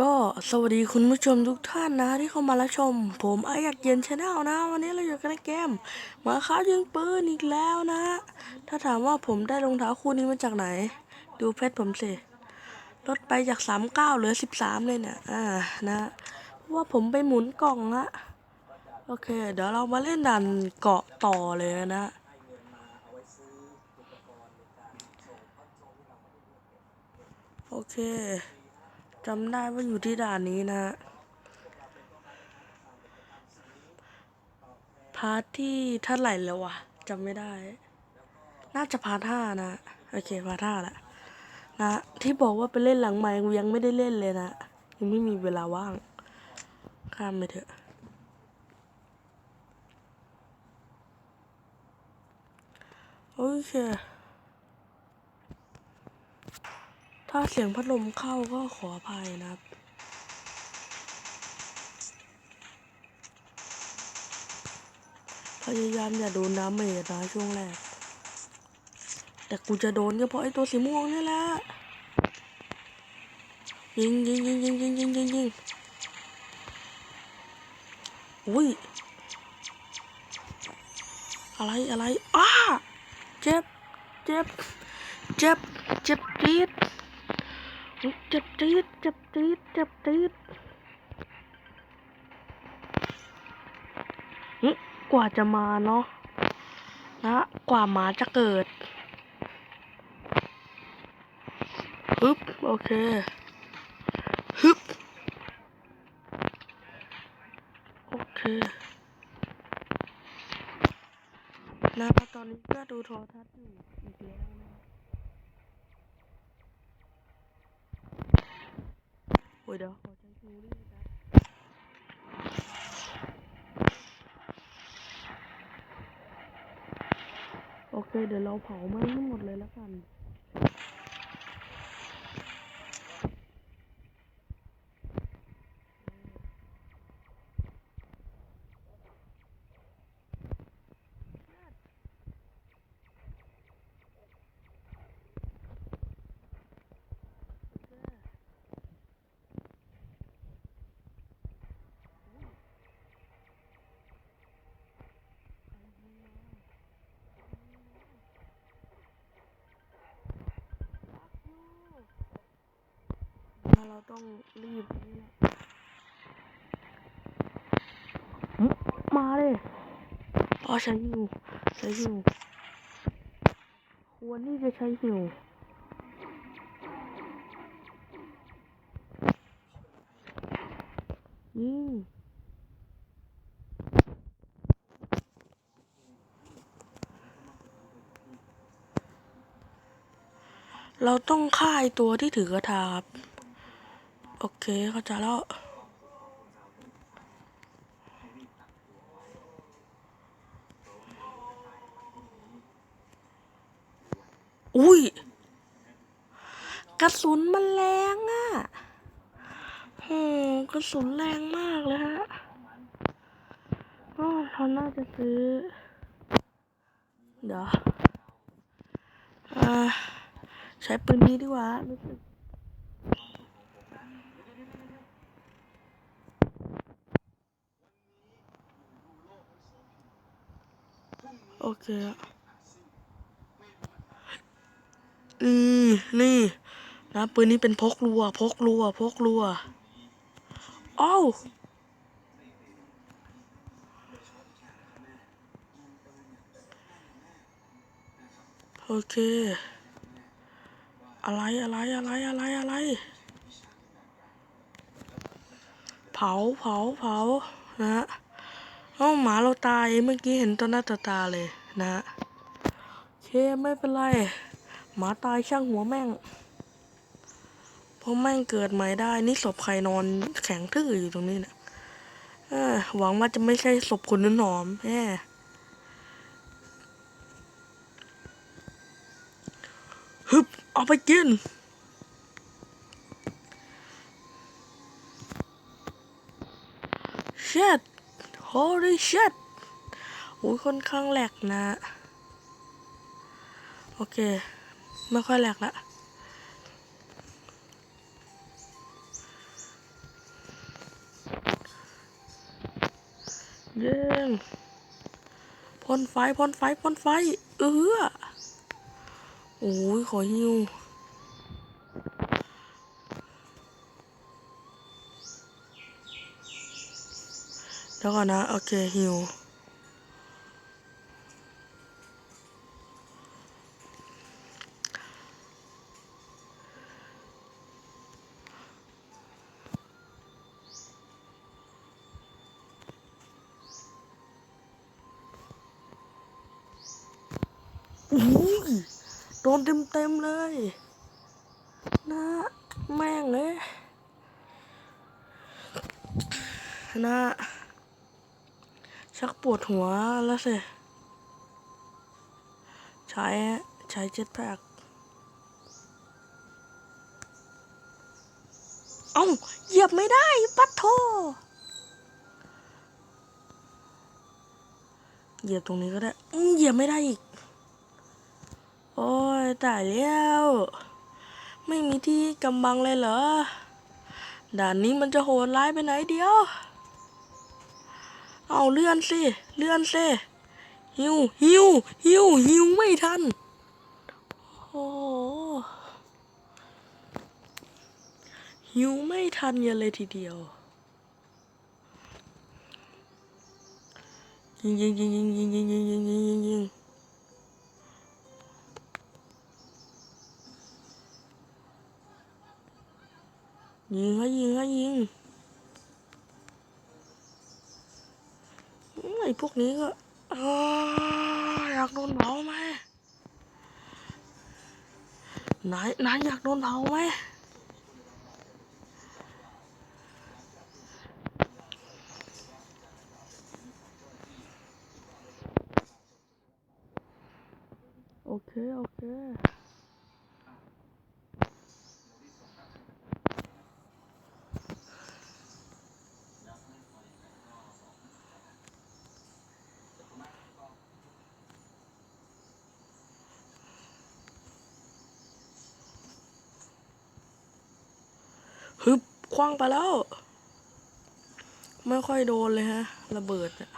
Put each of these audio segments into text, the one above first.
ก็สวัสดีคุณผู้ชมทุกท่านนะที่เข้ามารับชม ผมไออยากเย็นชาแนลนะ วันนี้เราอยู่กันในเกมมาค้ายิงปืนอีกแล้วนะ ถ้าถามว่าผมได้รองเท้าคู่นี้มาจากไหน ดูเพชรผมสิลดไปจาก39เก้าเหลือ13เลยเนี่ยอ่านะเพราะว่าผมไปหมุนกล่องละโอเค เดี๋ยวเรามาเล่นด่านเกาะต่อเลยนะโอเค จำได้ว่าอยู่ที่ด่านนี้นะพาร์ทที่เท่าไหร่แล้ววะจำไม่ได้ น่าจะพาร์ทห้านะ โอเคพาร์ทห้าแหละนะที่บอกว่าไปเล่นหลังไมค์กูยังไม่ได้เล่นเลยนะ ยังไม่มีเวลาว่าง ข้ามไปเถอะโอเค ถ้าเสียงพัดลมเข้าก็ขออภัยนะครับพยายามอย่าโดนน้ำเมจนะช่วงแรก แต่กูจะโดนก็เพราะไอ้ตัวสีม่วงนี่แหละยิงยิงยิงยิงยิงยิงยิงยิงอุ้ย อะไรอะไรอ้าเจ็บ เจ็บ เจ็บ เจ็บจี๊ด เจ็บจี๊ดจ็บจี๊ดจ็บจี๊ดหึกว่าจะมาเนาะนะ กว่าหมาจะเกิดฮึบโอเคฮึบโอเคนะตอนนี้ก็ดูโทรทัศน์อยู่อีกแล้วนะ อ้ยเดี๋ยวขอใช้คิวรี่แป๊บโอเค เดี๋ยวเราเผาไหม้ให้หมดเลยแล้วกัน ต้องรีบนี่แหละหึมาเลยอ๋อใช้หิวใช้หิวควรที่จะใช้หิวยิงเราต้องฆ่าไอตัวที่ถือกระทาครับ โอเค เข้าใจแล้วอุ้ย กระสุนมันแรงอะ่ะโหกระสุนแรงมากเลยฮะอ๋อเราน่าจะซื้อ เดี๋ยวอ่าใช้ปืนนี้ดีกว่ารู้สึก โอเคอะอืมนี่นะปืนนี้เป็นพกรัว พกรัว พกรัวอ้าวโอเค อะไรอะไรอะไรอะไรอะไร เผาเผาเผานะฮะเอ้าหมาเราตายเมื่อกี้เห็นต่อหน้าต่อตาเลย นะโอเคไม่เป็นไร หมาตายช่างหัวแม่งเพราะแม่งเกิดใหม่ได้ นี่ศพใครนอนแข็งทื่ออยู่ตรงนี้เนะหวังว่าจะไม่ใช่ศพคุณนุ่นหอมแม่ฮึบเอาไปกิน shit holy shit อุ้ยค่อนข้างแหลกนะ โอเค ไม่ค่อยแหลกละเย่งพ่นไฟพ่นไฟพ่นไฟ เออโอ้ยขอหิวเดี๋ยวก่อนนะ โอเคหิว อุ้ยโดนเต็มเต็มเลย นะ แม่งเลยนะชักปวดหัวแล้วสิ ใช้ใช้เจ็ตแพ็กเอ้าเหยียบไม่ได้ปัดโทเหยียบตรงนี้ก็ได้เหยียบไม่ได้อีก อ้ยตายแล้ว ไม่มีที่กำบังเลยเหรอ ด่านนี้มันจะโหดร้ายไปไหนเดียว เอาเลื่อนสิ เลื่อนสิ หิว หิว หิว หิวไม่ทัน โอ้หิวไม่ทันย่าเลยทีเดียว ยิงยิงยิงยิงยิงยิงยิงยิงยิงยิง ยิงให้ยิงให้ยิงไอ้พวกนี้ก็ออยากโดนเผาไหมนายนายอยากโดนเผาไหมโอเค โอเค ฮึบ คว้างไปแล้ว ไม่ค่อยโดนเลยฮะ ระเบิดอะ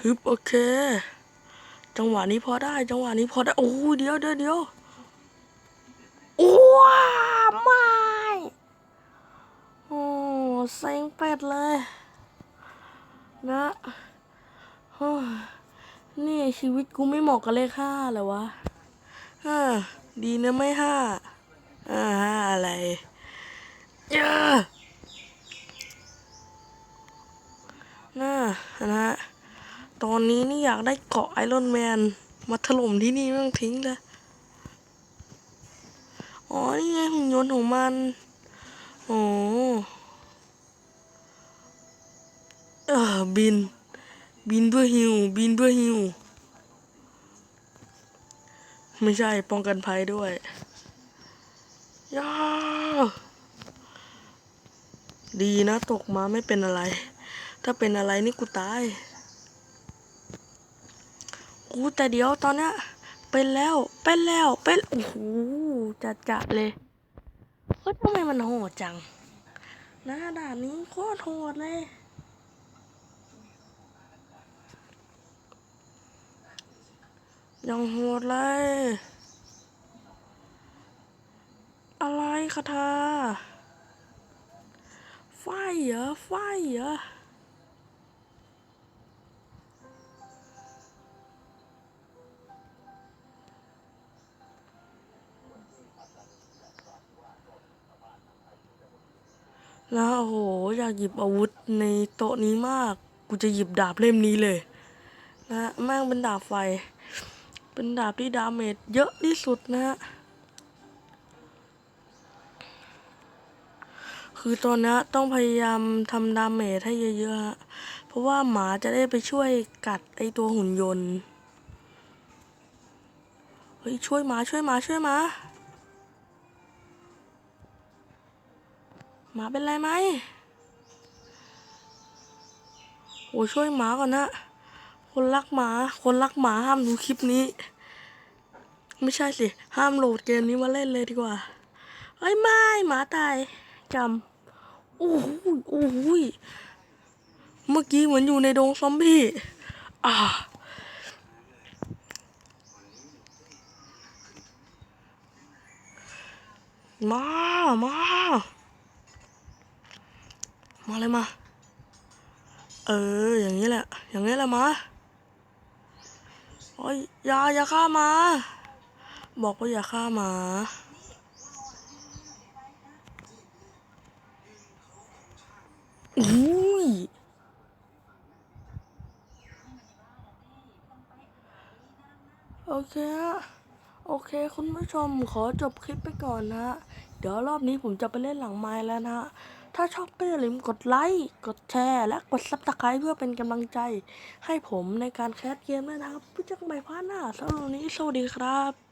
ฮึบโอเค จังหวะนี้พอได้ จังหวะนี้พอได้ โอ้ยเดี๋ยวเดี๋ยวเดี๋ยวโอ้ว้าไม่โอ้เซ็งเป็ดเลยนะโอ้ยนี่ชีวิตกูไม่เหมาะกับเลขห้าเลยวะห้าดีนะไม่ห้าอ่าห้าอะไรเจ้าน่านะ ตอนนี้นี่อยากได้เกาะไอรอนแมน มาถล่มที่นี่ไม่ต้องทิ้งเลย อ๋อ นี่ไงหุ่นยนต์ของมัน โอ้เออบิน บินเพื่อฮิว บินเพื่อฮิว ไม่ใช่ป้องกันภัยด้วยย่าดีนะ ตกมาไม่เป็นอะไร ถ้าเป็นอะไรนี่กูตาย กูแต่เดี๋ยวตอนเนี้ยเป็นแล้วเป็นแล้วเป็นโอ้โหจัดจะเลยเฮ้ยทำไมมันโหดจังหน้าด่านนี้โคตรโหดเลยยังโหดเลย อะไรคาทาไฟเหรอไฟเหรอ แล้วโอ้โหอยากหยิบอาวุธในโต๊ะนี้มาก กูจะหยิบดาบเล่มนี้เลย นะแม่งเป็นดาบไฟ เป็นดาบที่ดาเมจเยอะที่สุดนะฮะคือตอนนี้ต้องพยายามทำดาเมจให้เยอะๆฮะเพราะว่าหมาจะได้ไปช่วยกัดไอตัวหุ่นยนต์ เฮ้ยช่วยหมาช่วยหมาช่วยหมา หมาเป็นไรไหมโอ้ช่วยหมาก่อนนะ คนรักหมา คนรักหมาห้ามดูคลิปนี้ ไม่ใช่สิ ห้ามโหลดเกมนี้มาเล่นเลยดีกว่า เฮ้ยไม่หมาตายจำโอ้โหโอ้โหเมื่อกี้เหมือนอยู่ในดงซอมบี้อ่ามา มา มาเลยมา เออ อย่างนี้แหละ อย่างนี้แหละมาโอ้ยอย่าอย่าฆ่ามา บอกว่าอย่าฆ่าหมา อุ้ยโอเคฮะโอเค คุณผู้ชมขอจบคลิปไปก่อนนะฮะเดี๋ยวรอบนี้ผมจะไปเล่นหลังไม้แล้วนะฮะ ถ้าชอบก็อย่าลืมกดไลค์ กดแชร์ และกดซับสไครต์เพื่อเป็นกำลังใจ ให้ผมในการแคสเกมด้วยนะครับเพื่อจะไปพาร์ทหน้าสำหรับวันนี้สวัสดีครับ